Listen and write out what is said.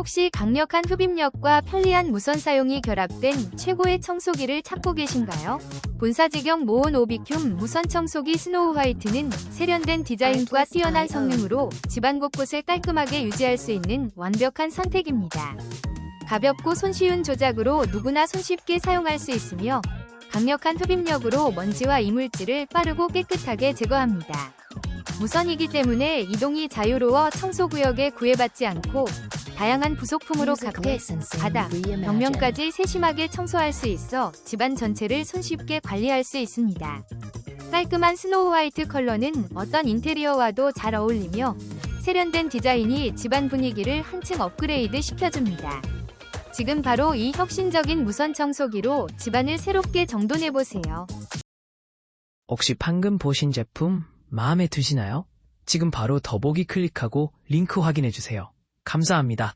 혹시 강력한 흡입력과 편리한 무선 사용이 결합된 최고의 청소기를 찾고 계신가요? 본사지경 모온 오비큐ම් 무선 청소기 스노우 화이트는 세련된 디자인과 뛰어난 성능으로 집안 곳곳을 깔끔하게 유지할 수 있는 완벽한 선택입니다. 가볍고 손쉬운 조작으로 누구나 손쉽게 사용할 수 있으며 강력한 흡입력으로 먼지와 이물질을 빠르고 깨끗하게 제거합니다. 무선이기 때문에 이동이 자유로워 청소구역에 구애받지 않고 다양한 부속품으로 카페, 바닥, 벽면까지 세심하게 청소할 수 있어 집안 전체를 손쉽게 관리할 수 있습니다. 깔끔한 스노우 화이트 컬러는 어떤 인테리어와도 잘 어울리며 세련된 디자인이 집안 분위기를 한층 업그레이드 시켜줍니다. 지금 바로 이 혁신적인 무선 청소기로 집안을 새롭게 정돈해보세요. 혹시 방금 보신 제품 마음에 드시나요? 지금 바로 더보기 클릭하고 링크 확인해주세요. 감사합니다.